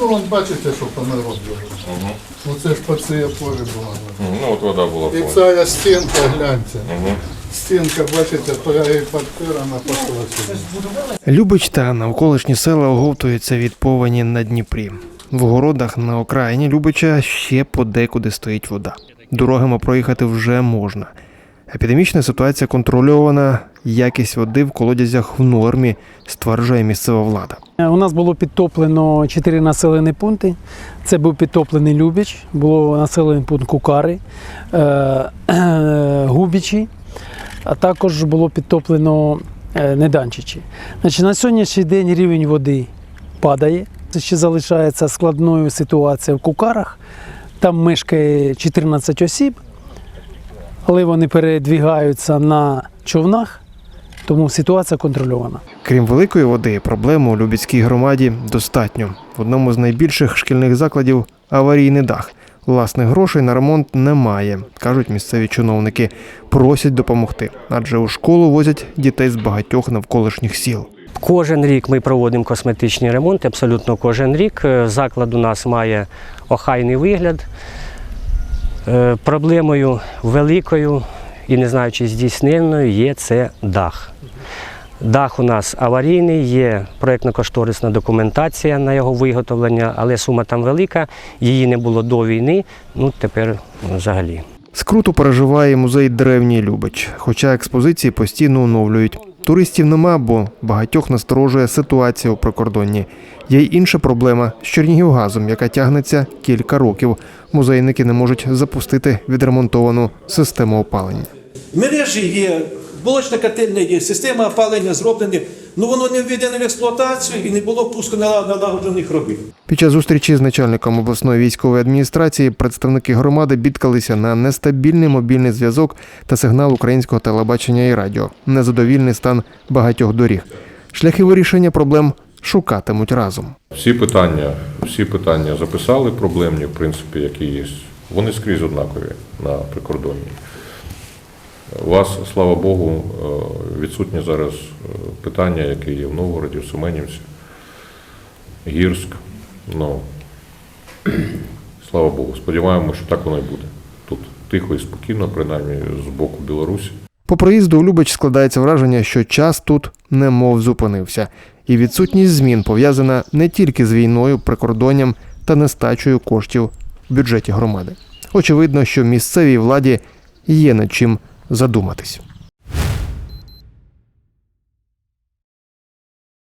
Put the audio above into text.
Ну, вон бачите, що понароблено. Угу. Оце ж по цій полі була. Ну от вода була І ця стінка, гляньте. Угу. Стінка, бачите, то я її підпирана пішла сюди. Любич та навколишні села оговтуються від повені на Дніпрі. В городах на окраїні Любича ще подекуди стоїть вода. Дорогами проїхати вже можна. Епідемічна ситуація контрольована, якість води в колодязях в нормі, стверджує місцева влада. У нас було підтоплено чотири населені пункти. Це був підтоплений Любіч, було населений пункт Кукари, е, е, Губічі, а також було підтоплено е, Неданчичі. Значить, на сьогоднішній день рівень води падає. Це ще залишається складною ситуація в Кукарах. Там мешкає 14 осіб, але вони передвігаються на човнах, тому ситуація контрольована. Крім великої води, проблем у Любецькій громаді достатньо. В одному з найбільших шкільних закладів аварійний дах. Власних грошей на ремонт немає, кажуть місцеві чиновники. Просять допомогти, адже у школу возять дітей з багатьох навколишніх сіл. Кожен рік ми проводимо косметичні ремонти, абсолютно кожен рік. Е, Заклад у нас має охайний вигляд. Е, Проблемою великою і не знаю, чи здійсненною є це дах. Дах у нас аварійний, є проєктно-кошторисна документація на його виготовлення, але сума там велика, її не було до війни, ну тепер взагалі. Скруту переживає музей Древній Любич, хоча експозиції постійно оновлюють. Туристів нема, бо багатьох насторожує ситуація у прикордонні. Є й інша проблема з Чернігівгазом, яка тягнеться кілька років. Музейники не можуть запустити відремонтовану систему опалення. Мережі є, булочна котельня є, система опалення зроблені, ну воно не введено в експлуатацію і не було пуску налагоджених робіт. Під час зустрічі з начальником обласної військової адміністрації представники громади бідкалися на нестабільний мобільний зв'язок та сигнал українського телебачення і радіо, незадовільний стан багатьох доріг. Шляхи вирішення проблем шукатимуть разом. Всі питання, всі питання записали проблемні, в принципі, які є. Вони скрізь однакові на прикордонні. У вас, слава Богу, е, відсутні зараз е, питання, які є в Новгороді, в Семенівці, Гірськ. Ну, слава Богу, сподіваємося, що так воно і буде. Тут тихо і спокійно, принаймні з боку Білорусі. По проїзду у Любич складається враження, що час тут немов зупинився, і відсутність змін пов'язана не тільки з війною, прикордонням та нестачею коштів в бюджеті громади. Очевидно, що місцевій владі є над чим задуматись.